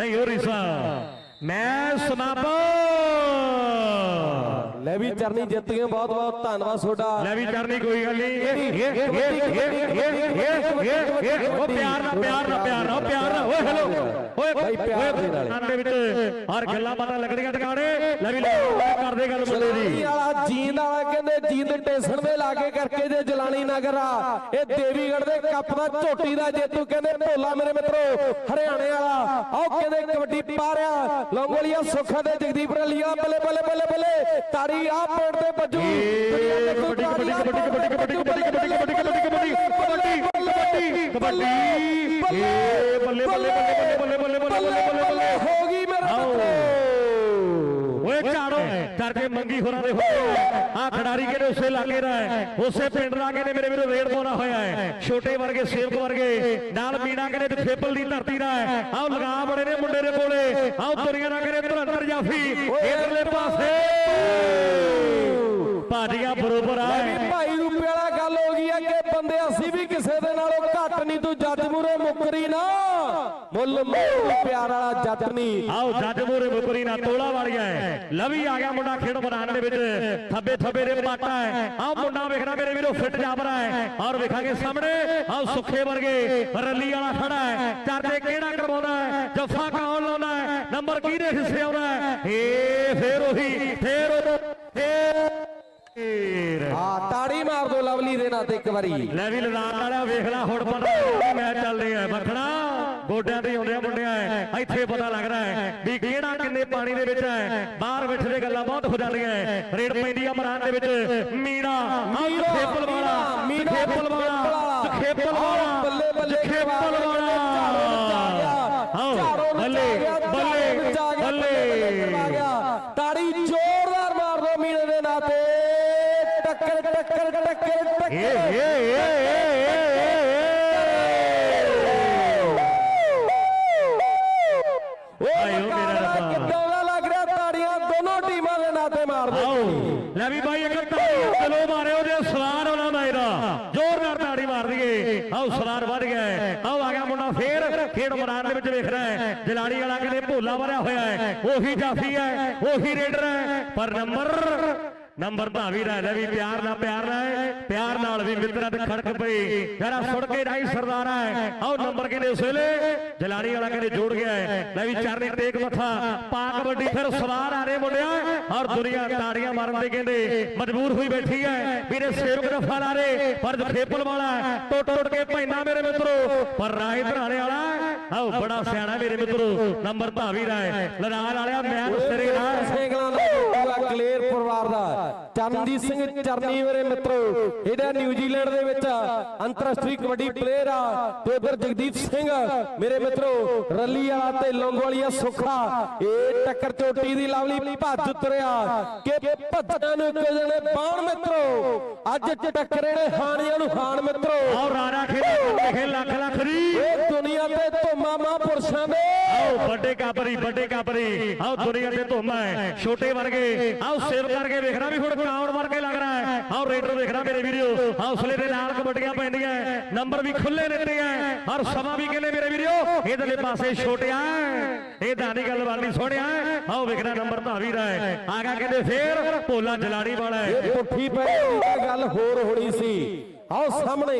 ਨਹੀਂ ਹੋ ਰਹੀ ਸਾਹਿਬ ਮੈਂ ਸਮਾਪਤ ਲੈ ਵੀ ਚਰਨੀ ਜਿੱਤ ਗਏ ਬਹੁਤ ਬਹੁਤ ਧੰਨਵਾਦ ਤੁਹਾਡਾ। ਲੈ ਵੀ ਕਰਨੀ ਕੋਈ ਗੱਲ ਨਹੀਂ। ਇਹ ਇਹ ਇਹ ਇਹ ਇਹ ਇਹ ਇਹ ਉਹ ਪਿਆਰ ਨਾਲ ਪਿਆਰ ਨਾਲ ਪਿਆਰ ਨਾਲ ਪਿਆਰ ਨਾਲ। ਓਏ ਹੈਲੋ ਓਏ ਬਾਈ ਪਿਆਰ ਦੇ ਨਾਲ। ਦੇ ਵਿੱਚ ਹਰ ਗੱਲਾਂ ਬਾਤਾਂ ਲੱਗਣੀਆਂ ਟਿਕਾਣੇ। ਲੈ ਵੀ ਲੈ ਕਰਦੇ ਗੱਲ ਮੁੰਡੇ ਦੀ। ਵਾਲਾ ਜੀਂਦ ਵਾਲਾ ਕਹਿੰਦੇ ਜੀਂਦ ਟੇਸਣ ਦੇ ਲਾਗੇ ਕਰਕੇ ਜੇ ਜਲਾਣੀ ਨਗਰ ਆ। ਇਹ ਦੇਵੀਗੜ੍ਹ ਦੇ ਕੱਪ ਦਾ ਝੋਟੀ ਦਾ ਜੇਤੂ ਕਹਿੰਦੇ ਭੋਲਾ ਮੇਰੇ ਮਿੱਤਰੋ ਹਰਿਆਣੇ ਵਾਲਾ। ਆਓ ਕਹਿੰਦੇ ਕਬੱਡੀ ਪਾਰਿਆ ਲੌਂਗੋਲੀਆ ਸੁੱਖਾ ਦੇ ਜਗਦੀਪ ਰਲੀਆ ਬੱਲੇ ਬੱਲੇ ਬੱਲੇ ਬੱਲੇ। ਤਾੜੀ ਆ ਪੋੜ ਤੇ ਬੱਜੂ ਕਬੱਡੀ ਕਬੱਡੀ ਕਬੱਡੀ ਕਬੱਡੀ ਕਬੱਡੀ ਕਬੱਡੀ ਕਬੱਡੀ ਕਬੱਡੀ ਕਬੱਡੀ ਕਬੱਡੀ ਕਬੱਡੀ ਕਬੱਡੀ ਬੱਲੇ ਬੱਲੇ ਬੱਲੇ ਬੱਲੇ ਬੱਲੇ ਬੱਲੇ ਬੱਲੇ ਬੱਲੇ ਬੱਲੇ ਹੋ ਗਈ ਮੇਰੇ। ਮਿੱਤਰੋ ਓਏ ਝਾੜੋ ਕਰਕੇ ਮੰਗੀ ਹੋਰਾਂ ਦੇ ਹੋਏ ਆ ਖਿਡਾਰੀ ਕਿਹੜੇ ਉਸੇ ਇਲਾਕੇ ਦਾ ਹੈ ਉਸੇ ਪਿੰਡ ਦਾ ਕਹਿੰਦੇ ਮੇਰੇ ਵੀਰੋ ਰੇਡ ਪਾਉਣਾ ਹੋਇਆ ਹੈ ਛੋਟੇ ਵਰਗੇ ਸੇਵਕ ਵਰਗੇ ਨਾਲ ਮੀਣਾ ਕਹਿੰਦੇ ਤੇ ਖੇਪਲ ਦੀ ਧਰਤੀ ਦਾ ਹੈ ਆਓ ਲਗਾ ਬੜੇ ਨੇ ਮੁੰਡੇ ਦੇ ਕੋਲੇ ਆਓ ਦੁਨੀਆ ਦਾ ਕਹਿੰਦੇ ਧਰੰਦਰ ਜਾਫੀ ਇਧਰਲੇ ਪਾਸੇ ਭਾਜੀਆਂ ਬਰੋਬਰ ਆ। ਭਾਈ ਰੂਪੇ ਵਾਲਾ ਗੱਲ ਹੋ ਗਈ ਹੈ ਕਿ ਬੰਦੇ ਅਸੀਂ ਵੀ ਕਿਸੇ ਦੇ ਨਾਲੋਂ ਘੱਟ ਨਹੀਂ ਤੂੰ ਜੱਜ ਮੂਰੇ ਮੁੱਕਰੀ ਨਾ। ਮੁੱਲ ਮੋਹ ਪਿਆਰ ਵਾਲਾ ਜੱਟ ਨਹੀਂ। ਆਓ ਜੱਜ ਮੂਰੇ ਮੁਕਰੀ ਨਾ ਤੋਲਾ ਵਾਲੀਆ ਹੈ। ਲਵੀ ਆ ਗਿਆ ਮੁੰਡਾ ਖੇਡ ਮੈਦਾਨ ਦੇ ਵਿੱਚ। ਥੱਬੇ ਥੱਬੇ ਦੇ ਪਾਟਾ ਹੈ। ਆਹ ਮੁੰਡਾ ਵੇਖਣਾ ਮੇਰੇ ਵੀਰੋ ਫਿੱਟ ਜਾਬਰਾ ਹੈ। ਔਰ ਵੇਖਾਂਗੇ ਸਾਹਮਣੇ ਆਹ ਸੁੱਖੇ ਵਰਗੇ ਰੱਲੀ ਵਾਲਾ ਖੜਾ ਹੈ। ਚਰਚੇ ਕਿਹੜਾ ਕਰਵਾਉਂਦਾ ਹੈ? ਜੱਫਾ ਕੌਣ ਲਾਉਂਦਾ ਹੈ? ਨੰਬਰ ਕਿਹਦੇ ਹਿੱਸੇ ਆਉਂਦਾ ਹੈ? ਏ ਫੇਰ ਉਹੀ ਫੇਰ ਉਹ ਫੇਰ ਤਾੜੀ ਮਾਰ ਦੋ ਲਵਲੀ ਦੇ ਨਾਂ ਤੇ ਇੱਕ ਵਾਰੀ। ਲੈ ਵੀ ਲਦਾਨ ਵਾਲਿਆ ਵੇਖ ਲੈ ਹੁਣ ਪਤਾ ਮੈਚ ਚੱਲਦੇ ਆ ਮੱਖਣਾ ਗੋਡਿਆਂ ਤੇ ਆਉਂਦੇ ਆ ਮੁੰਡਿਆਂ ਇੱਥੇ ਪਤਾ ਲੱਗਦਾ ਹੈ ਵੀ ਕਿਹੜਾ ਕਿੰਨੇ ਪਾਣੀ ਦੇ ਵਿੱਚ ਹੈ ਬਾਹਰ ਬੈਠੇ ਗੱਲਾਂ ਬਹੁਤ ਹੋ ਜਾਂਦੀਆਂ ਹੈ। ਰੇਡ ਪੈਂਦੀ ਆ ਮਰਾਨ ਦੇ ਵਿੱਚ। ਮੀਣਾ ਆਹ ਖੇਪਲ ਵਾਲਾ ਮੀਣਾ, ਖੇਪਲ ਵਾਲਾ ਖੇਪਲ ਵਾਲਾ। ਬੱਲੇ ਬੱਲੇ ਖੇਪਲ ਵਾਲਾ। ਬੱਲੇ। ਬੱਲੇ ਆਇਓ ਮੇਰਾ ਮੁਕਾਬਲਾ ਰੱਬਾ। ਕਿੱਦਾਂ ਦਾ ਲੱਗ ਰਿਹਾ? ਤਾੜੀਆਂ ਦੋਨੋਂ ਟੀਮਾਂ ਦੇ ਨਾਂ ਤੇ ਮਾਰ ਦੋ ਆਓ। ਲੈ ਵੀ ਬਾਈ ਇੱਕ ਤਾੜੀ ਚਲੋ ਮਾਰਿਓ ਜੇ ਉਹਨਾਂ ਦਾ ਇਹਦਾ ਜ਼ੋਰਦਾਰ ਤਾੜੀ ਮਾਰ ਦਈਏ। ਆਓ ਸਵਾਰ ਵੱਧ ਗਿਆ। ਆਓ ਆ ਗਿਆ ਮੁੰਡਾ ਫੇਰ। ਖੇਡ ਮੈਦਾਨ ਦੇ ਵਿੱਚ ਵੇਖ ਰਿਹਾ ਹੈ। ਜਲਾੜੀ ਵਾਲਾ ਕਹਿੰਦੇ ਭੋਲਾ ਭਰਿਆ ਹੋਇਆ ਹੈ। ਉਹੀ ਜਾਫੀ ਹੈ ਉਹੀ ਰੇਡਰ ਹੈ। ਪਰ ਨੰਬਰ ਨੰਬਰ ਭਾਵੀ ਦਾ ਲੈ ਵੀ ਪਿਆਰ ਨਾਲ ਪਿਆਰ ਨਾਲ ਪਿਆਰ ਨਾਲ ਵੀ ਮਿੱਤਰਾਂ ਤੇ ਖੜਕ ਪਈ। ਯਾਰਾ ਸੁਣ ਕੇ ਰਾਈ ਸਰਦਾਰ ਆਓ ਨੰਬਰ ਕਹਿੰਦੇ ਉਸ ਵੇਲੇ ਜਲਾੜੀ ਵਾਲਾ ਕਹਿੰਦੇ ਜੋੜ ਗਿਆ ਹੈ। ਲੈ ਵੀ ਚਰਨੀ ਟੇਕ ਮੱਥਾ ਪਾ ਕਬੱਡੀ ਫਿਰ ਸਵਾਰ ਆ ਰਹੇ ਮੁੰਡਿਆ। ਔਰ ਦੁਨੀਆ ਤਾੜੀਆਂ ਮਾਰਨ ਦੇ ਕਹਿੰਦੇ ਮਜਬੂਰ ਹੋਈ ਬੈਠੀ ਹੈ। ਵੀਰੇ ਸੇਵਕ ਦਫਾ ਲਾ ਰਹੇ ਪਰ ਖੇਪਲ ਵਾਲਾ ਟੁੱਟ ਟੁੱਟ ਕੇ ਪੈਂਦਾ ਮੇਰੇ ਮਿੱਤਰੋ, ਪਰ ਰਾਏ ਧਰਾਣੇ ਵਾਲਾ ਆਓ ਬੜਾ ਸਿਆਣਾ ਮੇਰੇ ਮਿੱਤਰੋ, ਨੰਬਰ ਭਾਵੀ ਦਾ ਹੈ ਲੜਾਲ ਵਾਲਿਆ ਮੈਚ ਸਿਰੇ ਨਾਲ। ਸੇਗਲਾਂ ਕਲੇਰ ਪਰਿਵਾਰ ਦਾ। ਚਰਨਜੀਤ ਸਿੰਘ ਚਰਨੀ ਮੇਰੇ ਮਿੱਤਰੋ ਇਹਦਾ ਨਿਊਜ਼ੀਲੈਂਡ ਦੇ ਵਿੱਚ ਅੰਤਰਰਾਸ਼ਟਰੀ ਕਬੱਡੀ ਪਲੇਅਰ ਆ। ਤੇ ਉਧਰ ਜਗਦੀਪ ਸਿੰਘ ਮੇਰੇ ਮਿੱਤਰੋ ਰੱਲੀ ਵਾਲਾ ਤੇ ਲੌਂਗੋਵਾਲੀਆ ਸੁੱਖਾ। ਇਹ ਟੱਕਰ ਚੋਟੀ ਦੀ ਲਵਲੀ ਭੱਜ ਉਤਰਿਆ ਕਿ ਭੱਜਾਂ ਨੂੰ ਇੱਕ ਜਣੇ ਬਾਣ ਮਿੱਤਰੋ ਅੱਜ ਟੱਕਰੇ ਨੇ ਹਾਣੀਆਂ ਨੂੰ ਹਾਣ ਮਿੱਤਰੋ। ਆਓ ਰਾਣਾ ਖੇਡ ਲਿਖੇ ਲੱਖ ਲੱਖ ਦੀ ਇਹ ਦੁਨੀਆ ਤੇ ਧੋਮਾ ਮਹਾਂਪੁਰਸ਼ਾਂ ਦੇ ਆਓ, ਵੱਡੇ ਕਾਬਰੀ ਵੱਡੇ ਕਾਬਰੀ ਆਓ, ਦੁਨੀਆ ਤੇ ਧੁੰਮਾ ਹੈ ਛੋਟੇ ਵਰਗੇ। ਆਓ ਸੇਵ ਕਰਕੇ ਵੇਖਣਾ ਵੀ ਹੁਣ ਕਾਉਣ ਵਰਗੇ ਲੱਗ ਰਿਹਾ ਹੈ ਆਓ, ਰੇਡਰ ਵੇਖਣਾ ਮੇਰੇ ਵੀਡੀਓ ਹੌਸਲੇ ਦੇ ਨਾਲ ਕਬੱਡੀਆਂ ਪੈਂਦੀਆਂ ਨੰਬਰ ਵੀ ਖੁੱਲੇ ਦਿੱਤੇ ਆ ਔਰ ਸਮਾਂ ਵੀ ਕਹਿੰਦੇ ਮੇਰੇ ਵੀਡੀਓ ਇਧਰਲੇ ਪਾਸੇ ਛੋਟਿਆ ਇਹ ਦਾਨੀ ਗੱਲ ਵਾਲੀ ਸੋਹਣਿਆ ਆਓ, ਵੇਖਣਾ ਨੰਬਰ ਧਾਵੀ ਦਾ ਹੈ ਆਗਾ ਕਹਿੰਦੇ ਫੇਰ। ਭੋਲਾ ਜਲਾੜੀ ਵਾਲਾ ਹੈ ਪੁੱਠੀ ਪੈ ਗੱਲ ਹੋਰ ਹੋਣੀ ਸੀ। ਆਓ ਸਾਹਮਣੇ,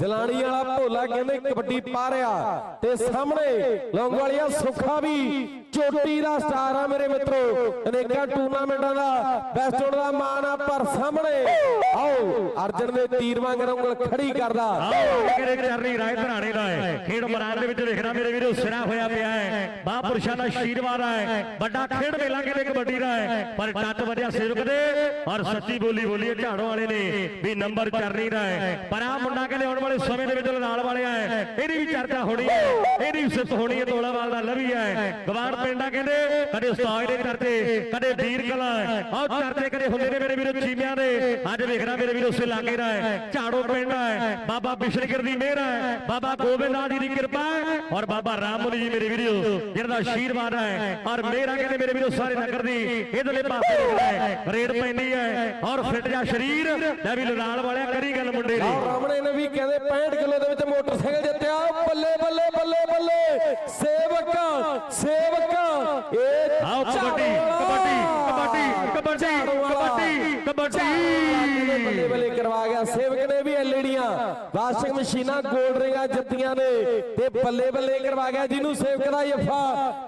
ਜਲਾਣੀ ਵਾਲਾ ਭੋਲਾ ਕਹਿੰਦੇ ਕਬੱਡੀ ਪਾ ਰਿਹਾ ਤੇ ਸਾਹਮਣੇ ਲੌਂਗ ਲੌਂਗਵਾਲੀਆ ਸੁੱਖਾ ਵੀ ਚੋਟੀ ਦਾ ਸਟਾਰ ਆ ਮੇਰੇ ਮਿੱਤਰੋ। ਅਨੇਕਾਂ ਟੂਰਨਾਮੈਂਟਾਂ ਦਾ ਬੈਸਟ ਦਾ ਮਾਣ ਆ ਪਰ ਸਾਹਮਣੇ ਆਓ, ਅਰਜਨ ਦੇ ਤੀਰ ਵਾਂਗ ਉਂਗਲ ਖੜੀ ਕਰਦਾ। ਆਓ ਕਿਹੜੇ ਚਰਨੀ ਰਾਏ ਧਰਾਣੇ ਦਾ ਹੈ। ਖੇਡ ਮੈਦਾਨ ਦੇ ਵਿੱਚ ਵੇਖਣਾ ਮੇਰੇ ਵੀਰੋ, ਸਿਰਾ ਹੋਇਆ ਪਿਆ ਹੈ। ਮਹਾਂਪੁਰਸ਼ਾਂ ਦਾ ਆਸ਼ੀਰਵਾਦ ਹੈ। ਵੱਡਾ ਖੇਡ ਮੇਲਾ ਕਿਤੇ ਕਬੱਡੀ ਦਾ ਹੈ। ਪਰ ਟੱਟ ਵਧਿਆ ਸੇਵਕ ਦੇ ਔਰ ਸੱਚੀ ਬੋਲੀ ਬੋਲੀ ਝਾੜੋ ਵਾਲੇ ਨੇ ਵੀ ਨੰਬਰ ਚਰਨੀ ਦਾ ਹੈ। ਪਰ ਆ ਮੁੰਡਾ ਕਹਿੰਦੇ ਆਉਣ ਵਾਲੇ ਸਮੇਂ ਦੇ ਵਿੱਚ ਨਾਲ ਵਾਲਿਆ ਹੈ। ਇਹਦੀ ਵੀ ਚਰਚਾ ਹੋਣੀ ਹੈ। ਇਹਦੀ ਵੀ ਸਿਫਤ ਹੋਣੀ ਹੈ। ਤੋਲਾਵਾਲ ਦਾ ਲਵੀ ਹੈ। ਗਵਾੜ ਪਿੰਡਾਂ ਕਹਿੰਦੇ, ਕਦੇ ਉਸਤਾਦ ਦੇ ਚਰਚੇ ਕਦੇ ਵੀਰ ਕਲਾ ਆਹ ਚਰਚੇ ਕਦੇ ਹੁੰਦੇ ਨੇ ਮੇਰੇ ਵੀਰੋ ਚੀਮਿਆਂ ਦੇ। ਅੱਜ ਵੇਖਣਾ ਮੇਰੇ ਵੀਰੋ ਉਸੇ ਲਾਗੇ ਦਾ ਹੈ। ਝਾੜੋ ਪਿੰਡ ਹੈ। ਬਾਬਾ ਬਿਸ਼ਨਗਰ ਦੀ ਮਿਹਰ ਹੈ। ਬਾਬਾ ਗੋਬਿੰਦਾਂ ਜੀ ਦੀ ਕਿਰਪਾ ਔਰ ਬਾਬਾ ਰਾਮਮੁਨੀ ਜੀ ਮੇਰੇ ਵੀਰੋ ਜਿਹਦਾ ਆਸ਼ੀਰਵਾਦ ਹੈ। ਔਰ ਮੇਰਾ ਕਹਿੰਦੇ ਮੇਰੇ ਵੀਰੋ ਸਾਰੇ ਨਗਰ ਦੀ ਇਧਰਲੇ ਪਾਸੇ ਦੇਖਦਾ ਹੈ। ਰੇਡ ਪੈਂਦੀ ਹੈ। ਔਰ ਫਿੱਟ ਜਾ ਸਰੀਰ ਲੈ ਵੀ ਲੜਾਲ ਵਾਲਿਆ ਕਰੀ ਗੱਲ ਮੁੰਡੇ ਦੀ। ਆਹ ਰਾਮਣੇ ਨੇ ਵੀ ਕਹਿੰਦੇ 65 ਕਿਲੋ ਦੇ ਵਿੱਚ ਮੋਟਰਸਾਈਕਲ ਜਿੱਤਿਆ। ਬੱਲੇ ਬੱਲੇ ਬੱਲੇ ਬੱਲੇ ਸੇਵਕ ਸੇਵਕ ਕਬੱਡੀ ਕਬੱਡੀ ਬੱਲੇ ਕਬੱਡੀ ਬੱਲੇ ਕਰਵਾ ਗਿਆ ਸੇਵਕ ਨੇ ਵੀ ਐਲਈਡੀਆਂ ਵਾਸ਼ਿੰਗ ਮਸ਼ੀਨਾਂ ਗੋਲਡ ਰਿੰਗਾਂ ਜਿੱਤੀਆਂ ਨੇ ਤੇ ਬੱਲੇ ਬੱਲੇ ਕਰਵਾ ਗਿਆ ਜਿਹਨੂੰ ਸੇਵਕ ਦਾ ਜਫਾ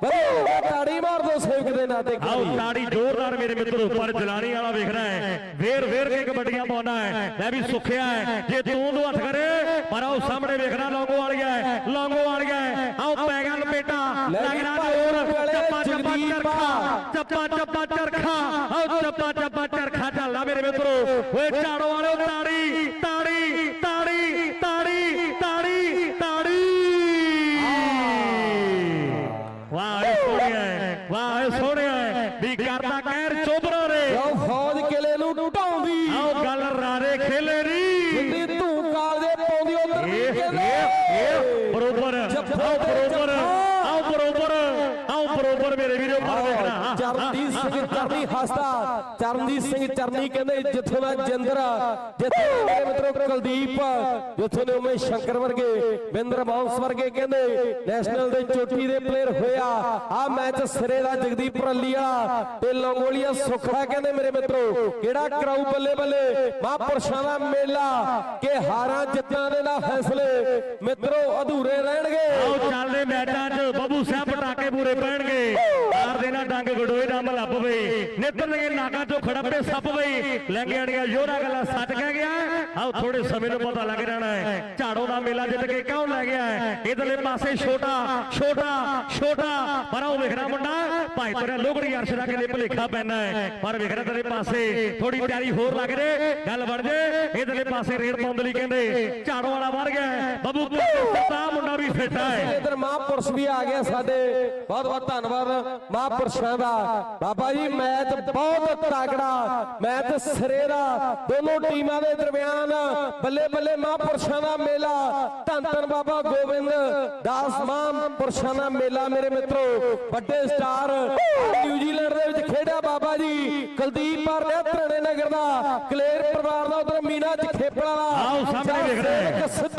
ਬੱਲੇ ਤਾੜੀ ਮਾਰ ਦੋ ਸੇਵਕ ਦੇ ਨਾਂ ਤੇ ਆਓ ਤਾੜੀ ਜ਼ੋਰਦਾਰ ਮੇਰੇ ਮਿੱਤਰੋ ਪਰ ਜਲਾਣੀ ਵਾਲਾ ਵੇਖ ਰਿਹਾ ਹੈ। ਵੇਰ ਵੇਰ ਕੇ ਕਬੱਡੀਆਂ ਪਾਉਣਾ ਹੈ। ਲੈ ਵੀ ਸੁੱਖਿਆ ਹੈ। ਜੇ ਤੂੰ ਦੋ ਹੱਥ ਕਰੇ ਪਰ ਆਓ ਸਾਹਮਣੇ ਵੇਖਣਾ ਲੌਂਗੋ ਵਾਲੀਆ ਹੈ। ਲੌਂਗੋ ਵਾਲੀਆ ਹੈ। ਆਓ ਪੈ ਗਿਆ ਲਪੇਟਾ। ਲੱਗਣਾ ਜ਼ੋਰ ਚੱਪਾ ਚੱਪਾ ਚਰਖਾ ਚੱਪਾ ਚੱਪਾ ਚਰਖਾ। ਆਓ ਚੱਪਾ ਚੱਪਾ ਚਰਖਾ ਚੱਲਦਾ ਮੇਰੇ ਮਿੱਤਰੋ। ਓਏ ਬਰੋਬਰ। ਆਓ ਬਰੋਬਰ ਮੇਰੇ ਵੀਰੋ ਪਰ ਵੇਖਣਾ ਚਰਨਜੀਤ ਸਿੰਘ ਚਰਨੀ ਹਸਦਾ। ਚਰਨਜੀਤ ਸਿੰਘ ਚਰਨੀ ਕਹਿੰਦੇ ਜਿੱਥੋਂ ਦਾ ਜਿੰਦਰ ਜਿੱਥੇ ਮੇਰੇ ਮਿੱਤਰੋ ਕੁਲਦੀਪ ਜਿੱਥੋਂ ਦੇ ਉਮੇ ਸ਼ੰਕਰ ਵਰਗੇ ਬਿੰਦਰ ਬਾਉਂਸ ਵਰਗੇ ਕਹਿੰਦੇ ਨੈਸ਼ਨਲ ਦੇ ਚੋਟੀ ਦੇ ਪਲੇਅਰ ਹੋਇਆ ਆ। ਮੈਚ ਸਿਰੇ ਦਾ ਜਗਦੀਪ ਰੱਲੀ ਵਾਲਾ ਤੇ ਲੰਗੋਲੀਆ ਸੁਖੜਾ ਕਹਿੰਦੇ ਮੇਰੇ ਮਿੱਤਰੋ। ਕਿਹੜਾ ਕਰਾਊ ਬੱਲੇ ਬੱਲੇ? ਮਹਾਂਪੁਰਸ਼ਾਂ ਦਾ ਮੇਲਾ ਕਿ ਹਾਰਾਂ ਜਿੱਤਾਂ ਦੇ ਨਾ ਫੈਸਲੇ। ਮਿੱਤਰੋ ਅਧੂਰੇ ਰਹਿਣਗੇ। ਆਓ ਚੱਲਦੇ ਮੈਚਾਂ 'ਚ ਬੱਬੂ ਸਾਹਿਬ ਪਟਾਕੇ ਪੂਰੇ ਪੈਣਗੇ। ਮਾਰ ਦੇਣਾ ਡੰਗ, ਗਡੋਏ ਦਾ ਮਲੱਬ ਬਈ। ਨਿਤਰਨਗੇ ਨਾਗਾ 'ਚੋਂ ਖੜੱਪੇ ਸੱਪ ਬਈ। ਗਿਆ ਯੋਰਾ ਗੱਲਾਂ ਸੱਚ ਕਹਿ ਗਿਆ। ਆਓ ਥੋੜੇ ਸਮੇਂ ਨੂੰ ਪਤਾ ਲੱਗ ਜਾਣਾ ਹੈ। ਝਾੜੋ ਦਾ ਮੇਲਾ ਜਿੱਤ ਕੇ ਕਿਉਂ ਲੈ ਗਿਆ? ਇਧਰਲੇ ਪਾਸੇ ਛੋਟਾ ਛੋਟਾ ਛੋਟਾ। ਪਰ ਉਹ ਵੇਖਣਾ ਮੁੰਡਾ, ਭਾਈ ਤੇਰਾ ਲੋਗੜੀ ਅਰਸ਼ ਦਾ ਕਿਤੇ ਭਲੇਖਾ ਪੈਣਾ ਹੈ। ਪਰ ਵੇਖਣਾ ਤੇਰੇ ਪਾਸੇ ਥੋੜੀ ਤਿਆਰੀ ਹੋਰ ਲੱਗ ਜੇ, ਗੱਲ ਬਣ ਜੇ। ਇਧਰਲੇ ਪਾਸੇ ਰੇਡ ਪਾਉਣ ਲਈ ਕਹਿੰਦੇ, ਝਾੜੋ ਵਾਲਾ ਵਰ ਗਿਆ ਬੱਬੂ ਸੱਤਾ ਮੁੰਡਾ ਵੀ ਫਿੱਟ ਹੈ। ਇਧਰ ਮਹਾਂਪੁਰਸ਼ ਵੀ ਆ ਗਿਆ ਸਾਡੇ। ਬਹੁਤ ਬਹੁਤ ਧੰਨਵਾਦ ਮਹਾਂਪੁਰਸ਼ਾਂ ਦਾ। ਬਾਬਾ ਜੀ ਮੈਚ ਬਹੁਤ ਤਗੜਾ ਮੈਚ ਸਿਰੇ ਦਾ ਦੋਨੋਂ ਟੀਮਾਂ ਦੇ ਦਰਮਿਆਨ ਬੱਲੇ ਬੱਲੇ ਮਹਾਂਪੁਰਸ਼ਾਂ ਦਾ ਮੇਲਾ। ਧੰਨ ਧੰਨ ਬਾਬਾ ਗੋਬਿੰਦ। ਦਾਸ ਮਹਾਂਪੁਰਸ਼ਾਂ ਦਾ ਮੇਲਾ ਮੇਰੇ ਮਿੱਤਰੋ ਵੱਡੇ ਸਟਾਰ ਨਿਊਜ਼ੀਲੈਂਡ ਦੇ ਵਿੱਚ ਖੇਡਿਆ ਬਾਬਾ ਜੀ ਕੁਲਦੀਪ ਪਰ ਧਰਣੇ ਨਗਰ ਦਾ ਕਲੇਰ ਪਰਿਵਾਰ ਦਾ ਉਧਰ ਮੀਨਾ ਚ ਖੇਪੜਾ ਵਾਲਾ ਆਓ ਸਾਹਮਣੇ ਰਹੇ ਸਿੱਧੂ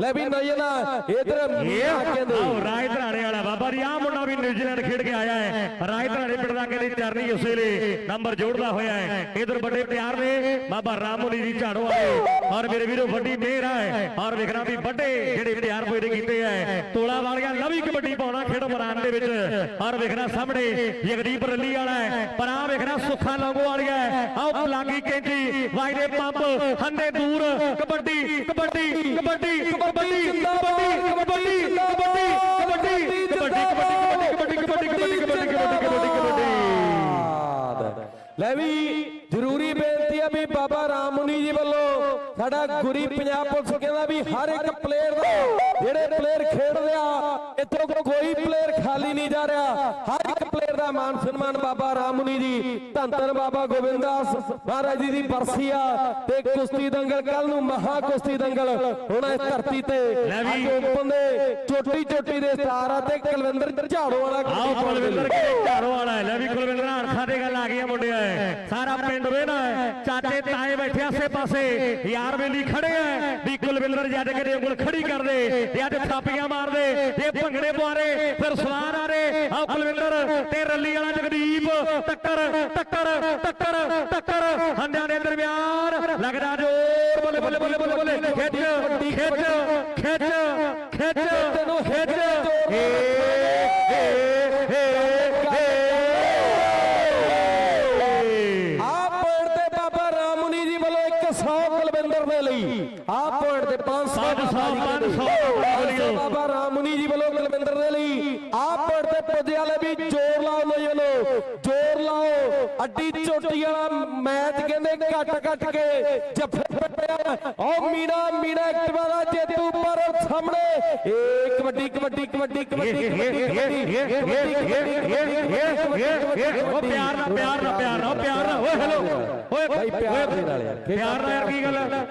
ਲੈ ਵੀ ਨਜਨਾ ਇਧਰ ਕਹਿੰਦੇ ਰਾਏ ਧਰਾਣੇ ਵਾਲਾ ਬਾਬਾ ਜੀ ਆ ਮੁੰਡਾ ਵੀ ਨਿਊਜ਼ੀਲੈਂਡ ਖੇਡ ਕੇ ਆਇਆ ਹੈ। ਰਾਏ ਧਰਾਣੇ ਪਿੰਡ ਦਾ ਕਹਿੰਦੇ ਚਰਨੀ ਉਸ ਵੇਲੇ ਨੰਬਰ ਜੋੜਦਾ ਹੋਇਆ ਹੈ। ਇਧਰ ਵੱਡੇ ਪਿਆਰ ਨੇ ਬਾਬਾ ਰਾਮੋਲੀ ਜੀ ਝਾੜੋ ਵਾਲੇ ਔਰ ਮੇਰੇ ਵੀਰੋ ਵੱਡੀ ਮਿਹਰ ਹੈ। ਔਰ ਵੇਖਣਾ ਵੀ ਵੱਡੇ ਜਿਹੜੇ ਪਿਆਰ ਪੋਏ ਕੀਤੇ ਹੈ। ਤੋਲਾ ਵਾਲੀਆਂ ਲਵੀ ਕਬੱਡੀ ਪਾਉਣਾ ਖੇਡ ਮੈਦਾਨ ਦੇ ਵਿੱਚ। ਔਰ ਵੇਖਣਾ ਸਾਹਮਣੇ ਜਗਦੀਪ ਰੱਲੀ ਵਾਲਾ ਹੈ। ਪਰ ਆ ਵੇਖਣਾ ਸੁੱਖਾ ਲੰਗੋ ਵਾਲੀਆ ਆਓ ਪਲਾਗੀ ਕੈਂਚੀ ਵਾਇਦੇ ਪੰਪ ਹੰਦੇ ਦੂਰ ਕਬੱਡੀ ਕਬੱਡੀ ਕਬੱਡੀ ਕਬੱਡੀ ਕਬੱਡੀ ਕਬੱਡੀ ਕਬੱਡੀ ਕਬੱਡੀ ਕਬੱਡੀ ਕਬੱਡੀ ਕਬੱਡੀ ਕਬੱਡੀ ਲੈ ਵੀ ਜ਼ਰੂਰੀ ਬੇਨਤੀ ਆ ਵੀ ਬਾਬਾ ਰਾਮ ਮੁਨੀ ਜੀ ਵੱਲੋਂ ਸਾਡਾ ਗੁਰੀ ਪੰਜਾਬ ਪੁਲਿਸ ਕਹਿੰਦਾ ਵੀ ਹਰ ਇੱਕ ਪਲੇਅਰ ਦਾ ਜਿਹੜੇ ਪਲੇਅਰ ਖੇਡ ਰਿਹਾ ਇੱਥੋਂ ਕੋਈ ਪਲੇਅਰ ਖਾਲੀ ਨਹੀਂ ਜਾ ਰਿਹਾ ਹਰ ਇੱਕ ਪਲੇਅਰ ਦਾ ਮਾਨ ਸਨਮਾਨ ਬਾਬਾ ਰਾਮ ਮੁਨੀ ਜੀ ਧੰਨ ਧੰਨ ਬਾਬਾ ਗੋਬਿੰਦਾਸ ਮਹਾਰਾਜ ਜੀ ਦੀ ਬਰਸੀ ਆ ਤੇ ਕੁਸ਼ਤੀ ਦੰਗਲ ਕੱਲ ਨੂੰ ਮਹਾ ਕੁਸ਼ਤੀ ਦੰਗਲ ਹੁਣ ਇਸ ਧਰਤੀ ਤੇ। ਅੱਜ ਓਪਨ ਦੇ ਚੋਟੀ ਚੋਟੀ ਦੇ ਸਟਾਰ ਆ ਤੇ ਕੁਲਵਿੰਦਰ ਝਾੜੋ ਵਾਲਾ ਆਓ ਕੁਲਵਿੰਦਰ ਘਰੋਂ ਵਾਲਾ ਲੈ ਵੀ ਕੁਲਵਿੰਦਰ ਹਣਖਾ ਦੇ ਗੱਲ ਆ ਗਈ ਆ ਮੁੰਡਿਆ। ਸਾਰਾ ਪਿੰਡ ਵੇਨਾ ਚਾਚੇ ਤਾਏ ਬੈਠੇ ਆਸੇ ਪਾਸੇ। ਯਾਰ ਵੇਲੀ ਖੜੇ ਆ। ਵੀ ਕੁਲਵਿੰਦਰ ਜੱਜ ਕਰੇ ਉਂਗਲ ਖੜੀ ਕਰਦੇ ਤੇ ਅੱਜ ਥਾਪੀਆਂ ਮਾਰਦੇ। ਇਹ ਭੰਗੜੇ ਪਵਾਰੇ ਫਿਰ ਸਵਾਰ ਆ ਰੇ ਆਓ ਕੁਲਵਿੰਦਰ ਤੇ ਰੱਲੀ ਵਾਲਾ ਜਗਦੀਪ, ਟੱਕਰ ਟੱਕਰ ਟੱਕਰ ਟੱਕਰ, ਹੰਡਿਆਂ ਦੇ ਦਰਮਿਆਨ ਲੱਗਦਾ ਜੋਰ ਬੱਲੇ ਬੱਲੇ ਬੱਲੇ ਬੱਲੇ ਬੱਲੇ ਖਿੱਚ ਖਿੱਚ ਖਿੱਚ ਖਿੱਚ ਖਿੱਚ ਏ ਏ ਏ ਏ ਆ ਪੁਆਇੰਟ ਤੇ ਬਾਬਾ ਰਾਮੁਨੀ ਜੀ ਵੱਲੋਂ 100 ਕੁਲਵਿੰਦਰ ਦੇ ਲਈ ਆ ਪੁਆਇੰਟ ਤੇ 500 ਪੰਜ ਸੌ, ਪੰਜ ਸੌ। ਬਾਬਾ ਰਾਮੁਨੀ ਜੀ ਵੱਲੋਂ ਕੁਲਵਿੰਦਰ ਦੇ ਲਈ ਆ ਪੁਆਇੰਟ ਤੇ ਪੁੱਜੇ ਵਾਲੇ ਵੀ ਜ਼ੋਰ ਲਾਓ ਨੌਜਵਾਨੋ ਜ਼ੋਰ ਲਾਓ ਅੱਡੀ ਚੋਟੀ ਵਾਲਾ ਮੈਚ ਕਹਿੰਦੇ ਕੱਟ ਕੱਟ ਕੇ ਜੱਫੇ ਪਿਆ ਓ ਮੀਨਾ ਮੀਨਾ ਐਕਟਿਵਾ ਦਾ ਜੇਤੂ ਪਰ ਸਾਹਮਣੇ। ਏ ਕਬੱਡੀ ਕਬੱਡੀ ਕਬੱਡੀ ਕਬੱਡੀ ਉਹ ਪਿਆਰ ਨਾਲ ਪਿਆਰ ਨਾਲ ਪਿਆਰ ਨਾਲ ਪਿਆਰ ਨਾਲ। ਓਏ ਹੈਲੋ ਓਏ ਭਾਈ ਪਿਆਰ ਨਾਲ ਪਿਆਰ ਨਾਲ ਯਾਰ ਕੀ ਗੱਲ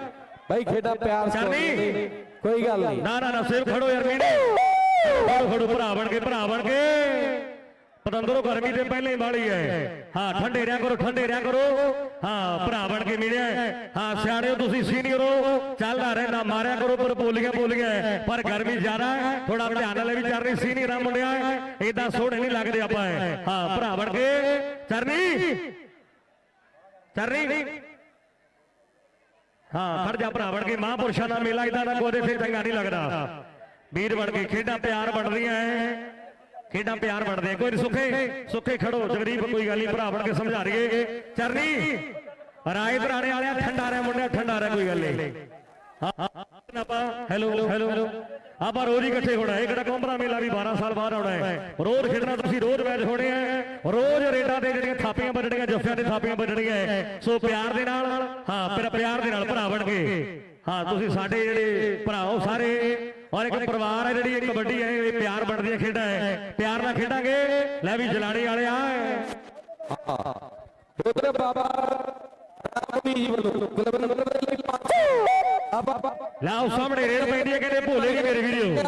ਭਾਈ ਖੇਡਾ ਪਿਆਰ ਚਰਨੀ। ਕੋਈ ਗੱਲ ਨਹੀਂ। ਨਾ ਨਾ ਨਾ ਸਿਰ ਖੜੋ ਯਾਰ ਮੀਨੇ। ਖੜੋ ਖੜੋ ਭਰਾ ਬਣ ਕੇ ਭਰਾ ਬਣ ਕੇ। ਪਤੰਦਰੋ ਗਰਮੀ ਤੇ ਪਹਿਲਾਂ ਹੀ ਬਾੜੀ ਹੈ। ਹਾਂ, ਠੰਡੇ ਰਿਆ ਕਰੋ, ਠੰਡੇ ਰਿਆ ਕਰੋ। ਹਾਂ, ਭਰਾ ਬਣ ਕੇ ਮਿਲਿਆ ਹਾਂ। ਸਿਆਣਿਓ ਤੁਸੀਂ ਸੀਨੀਅਰ ਹੋ। ਚੱਲਦਾ ਰਹਿਣਾ, ਮਾਰਿਆ ਕਰੋ, ਪਰ ਬੋਲੀਆਂ ਬੋਲੀਆਂ ਪਰ ਗਰਮੀ ਜ਼ਿਆਦਾ ਥੋੜਾ ਧਿਆਨ ਨਾਲ ਵੀ ਚੱਲ ਰਹੀ ਸੀਨੀਅਰ ਆ ਮੁੰਡਿਆ। ਇਦਾਂ ਸੋਹਣੇ ਨਹੀਂ ਲੱਗਦੇ ਆਪਾਂ ਹਾਂ, ਭਰਾ ਬਣ ਕੇ। ਚਰਨੀ! ਚਰਨੀ! ਹਾਂ ਫੜ ਜਾ, ਭਰਾ ਬਣ ਕੇ। ਮਹਾਂਪੁਰਸ਼ਾਂ ਦਾ ਮੇਲਾ ਇਦਾਂ ਦਾ ਕੋਈ ਫਿਰ ਚੰਗਾ ਨਹੀਂ ਲੱਗਦਾ। ਵੀਰ ਬਣ ਕੇ ਖੇਡਾਂ ਪਿਆਰ ਬਣ ਰਹੀਆਂ ਐ ਖੇਡਾਂ ਪਿਆਰ ਬਣਦੇ ਕੋਈ ਸੁੱਖੇ ਸੁੱਖੇ ਖੜੋ ਜਗਦੀਪ ਕੋਈ ਗੱਲ ਨਹੀਂ ਭਰਾ ਬਣ ਕੇ ਸਮਝਾ ਰਹੀਏ ਚਰਨੀ ਰਾਏ ਦਰਾਣੇ ਵਾਲਿਆ ਠੰਡਾ ਰਹਿ ਮੁੰਡਿਆ ਠੰਡਾ ਰਹਿ ਕੋਈ ਗੱਲ ਨਹੀਂ ਆਪਾਂ ਹੈਲੋ ਹੈਲੋ ਆਪਾਂ ਰੋਜ਼ ਹੀ ਇਕੱਠੇ ਹੋਣਾ ਇਹ ਕਿਹੜਾ ਦਾ ਮੇਲਾ ਵੀ 12 ਸਾਲ ਬਾਅਦ ਆਉਣਾ ਹੈ। ਰੋਜ਼ ਖੇਡਣਾ ਤੁਸੀਂ ਰੋਜ਼ ਮੈਚ ਹੋਣੇ ਆ। ਰੋਜ਼ ਰੇਡਾਂ ਤੇ ਜਿਹੜੀਆਂ ਥਾਪੀਆਂ ਵੱਜਣੀਆਂ ਜੱਫਿਆਂ ਤੇ ਥਾਪੀਆਂ ਵੱਜਣੀਆਂ ਸੋ ਪਿਆਰ ਦੇ ਨਾਲ ਹਾਂ ਫਿਰ ਪਿਆਰ ਦੇ ਨਾਲ ਭਰਾ ਬਣ ਕੇ। ਹਾਂ ਤੁਸੀਂ ਸਾਡੇ ਜਿਹੜੇ ਭਰਾਓ ਸਾਰੇ ਔਰ ਇੱਕ ਪਰਿਵਾਰ ਹੈ ਜਿਹੜੀ ਕਬੱਡੀ ਹੈ ਇਹ ਪਿਆਰ ਬਣਦੀਆਂ ਖੇਡਾਂ ਹੈ। ਪਿਆਰ ਨਾਲ ਖੇਡਾਂਗੇ। ਲੈ ਵੀ ਜਲਾਣੀ ਵਾਲੇ ਆ ਉਧਰ ਬਾਬਾ ਰਾਮੀ ਜੀ ਵੱਲੋਂ ਗੁਲਵਿੰਦਰ ਦੇ ਲਈ ਪਾਸੋ ਆਪਾਂ ਲਾਓ ਸਾਹਮਣੇ ਰੇਡ ਪੈਂਦੀ ਹੈ ਕਹਿੰਦੇ ਭੋਲੇ ਦੀ ਮੇਰੀ ਵੀਡੀਓ।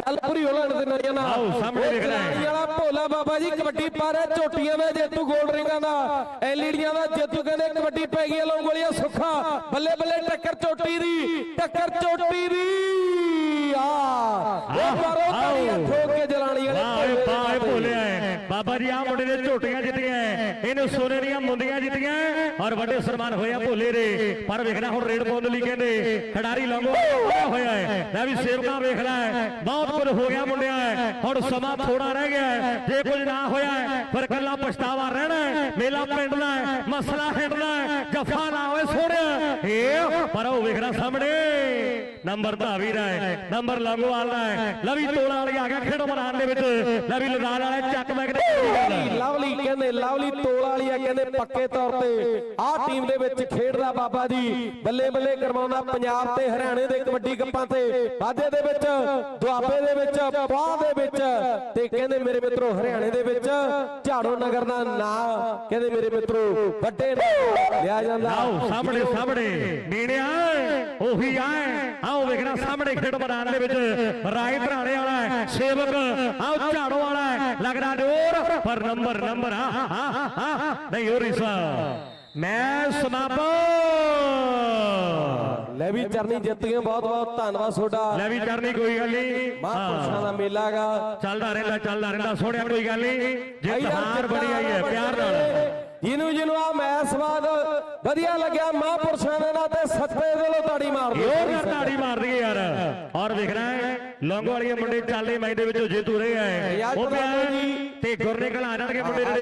ਗੱਲ ਪੂਰੀ ਹੋ ਲੈਣ ਦੇ ਨਰੀਆਂ ਨਾ ਆਓ, ਸਾਹਮਣੇ ਉਹ ਦੇਖ ਰਹੇ ਹਾਂ। ਵਾਲਾ ਭੋਲਾ ਬਾਬਾ ਜੀ ਕਬੱਡੀ ਪਾ ਰਿਹਾ ਝੋਟੀਆਂ ਦਾ ਜੇਤੂ ਗੋਲਡ ਰਿੰਗਾਂ ਦਾ ਐਲਈਡੀਆਂ ਦਾ ਜੇਤੂ ਕਹਿੰਦੇ ਕਬੱਡੀ ਪੈ ਗਈ ਲੌਂਗੋਲੀਆ ਸੁੱਖਾ। ਬੱਲੇ ਬੱਲੇ ਟੱਕਰ ਚੋਟੀ ਦੀ ਟੱਕਰ ਚੋਟੀ ਦੀ। ਆ ਉਹ ਮਾਰੋ ਤਾੜੀਆਂ ਠੋਕ ਕੇ ਜਲਾਣੀ ਵਾਲੇ ਵਾਹ ਓਏ ਭੋਲੇ ਵਾਹ ਏ ਬਾਬੇ। ਭੋਲੇ ਆਏ ਬਾਬਾ ਜੀ ਆ ਮੁੰਡੇ ਨੇ ਝੋਟੀਆਂ ਜਿੱਤੀਆਂ ਇਹਨੂੰ ਸੋਨੇ ਦੀਆਂ ਮੁੰਦੀਆਂ ਜਿੱਤੀਆਂ ਔਰ ਵੱਡੇ ਸਨਮਾਨ ਹੋਇਆ ਭੋਲੇ ਦੇ। ਪਰ ਵੇਖਣਾ ਹੁਣ ਰੇਡ ਪਾਉਣ ਲਈ ਕਹਿੰਦੇ ਖਿਡਾਰੀ ਲੰਗੋ ਹੋਇਆ ਹੋਇਆ ਹੈ ਲੈ ਵੀ ਸੇਵਕਾਂ ਵੇਖ ਲੈ ਬਹੁਤ ਕੁਝ ਹੋ ਗਿਆ ਮੁੰਡਿਆ ਹੁਣ ਸਮਾਂ ਥੋੜਾ ਰਹਿ ਗਿਆ। ਜੇ ਕੁਝ ਨਾ ਹੋਇਆ ਫਿਰ ਕੱਲਾ ਪਛਤਾਵਾ ਰਹਿਣਾ। ਮੇਲਾ ਪਿੰਡ ਦਾ ਹੈ, ਮਸਲਾ ਹਿੰਡ ਦਾ ਹੈ, ਜਫਾ ਨਾ ਹੋਏ ਸੋਹਣਿਆ। ਏ ਪਰ ਉਹ ਵੇਖਣਾ ਸਾਹਮਣੇ। ਨੰਬਰ ਧਾਵੀ ਦਾ ਹੈ ਨੰਬਰ ਲੰਗੋਵਾਲ ਦਾ ਹੈ। ਲਵੀ ਤੋਲਾ ਵਾਲੀ ਆ ਗਿਆ ਖੇਡੋ ਮੈਦਾਨ ਦੇ ਵਿੱਚ। ਲਵੀ ਲਦਾਨ ਵਾਲੇ ਚੱਕ ਮੈਂ ਕਿਤੇ ਲਵਲੀ ਕਹਿੰਦੇ ਲਵਲੀ ਤੋਲ ਵਾਲੀ ਆ ਕਹਿੰਦੇ ਪੱਕੇ ਤੌਰ ਤੇ। ਆਹ ਟੀਮ ਦੇ ਵਿੱਚ ਖੇਡਦਾ ਬਾਬਾ ਜੀ। ਬੱਲੇ ਬੱਲੇ ਕਰਵਾਉਂਦਾ ਪੰਜਾਬ ਤੇ ਹਰਿਆਣੇ ਦੇ ਕਬੱਡੀ ਕੱਪਾਂ ਤੇ। ਵਾਧੇ ਦੇ ਵਿੱਚ ਦੁਆਬੇ ਦੇ ਵਿੱਚ ਬਾਹ ਦੇ ਵਿੱਚ। ਤੇ ਕਹਿੰਦੇ ਮੇਰੇ ਮਿੱਤਰੋ ਹਰਿਆਣੇ ਦੇ ਵਿੱਚ ਝਾੜੋ ਨਗਰ ਦਾ ਨਾਂ ਕਹਿੰਦੇ ਮੇਰੇ ਮਿੱਤਰੋ ਵੱਡੇ ਲਿਆ ਜਾਂਦਾ। ਆਓ ਸਾਹਮਣੇ ਸਾਹਮਣੇ। ਮੀਣਿਆ ਉਹੀ ਆਏ। ਆਓ ਵੇਖਣਾ ਸਾਹਮਣੇ ਖੇਡ ਮੈਦਾਨ ਦੇ ਵਿੱਚ ਰਾਏ ਧਰਾਣੇ ਵਾਲਾ ਹੈ, ਸੇਵਕ ਆਓ ਝਾੜੋ ਵਾਲਾ ਹੈ, ਲੱਗਦਾ ਜੋਰ ਪਰ ਨੰਬਰ ਨੰਬਰ ਆ, ਨਹੀਂ ਹੋ ਰਹੀ ਸਾ ਮੈਂ ਸਮਾਪੋ ਲੈ ਵੀ ਚਰਨੀ ਜਿੱਤ ਗਏ ਬਹੁਤ ਬਹੁਤ ਧੰਨਵਾਦ ਤੁਹਾਡਾ। ਲੈ ਵੀ ਕਰਨੀ ਕੋਈ ਗੱਲ ਨਹੀਂ। ਮਹਾਂਪੁਰਸ਼ਾਂ ਦਾ ਮੇਲਾ ਹੈਗਾ। ਚੱਲਦਾ ਰਹਿੰਦਾ ਚੱਲਦਾ ਰਹਿੰਦਾ ਸੋਹਣਿਆ ਕੋਈ ਗੱਲ ਨਹੀਂ। ਜਿੱਤ ਹਾਰ ਬਣੀ ਆਈ ਹੈ ਪਿਆਰ ਨਾਲ। ਜਿਹਨੂੰ ਜਿਹਨੂੰ ਆ ਮੈਚ ਸਵਾਦ ਵਧੀਆ ਲੱਗਿਆ ਮਹਾਂਪੁਰਸ਼ਾਂ ਦੇ ਨਾਂ ਤੇ ਸੱਤੇ ਦਿਲੋਂ ਤਾੜੀ ਮਾਰ ਦਿਓ ਯਾਰ ਤਾੜੀ ਮਾਰ ਦਈਏ ਯਾਰ। ਔਰ ਵੇਖਣਾ ਹੈ ਲੌਂਗੋ ਵਾਲੀਏ ਮੁੰਡੇ ਚਾਲੇ ਮੈਚ ਦੇ ਵਿੱਚੋਂ ਜੇਤੂ ਰਹੇ ਹੈ ਉਹ ਪਿਆ ਤੇ ਗੁਰਨੇ ਕਲਾ ਜਾਣਗੇ ਮੁੰਡੇ ਜਿਹੜੇ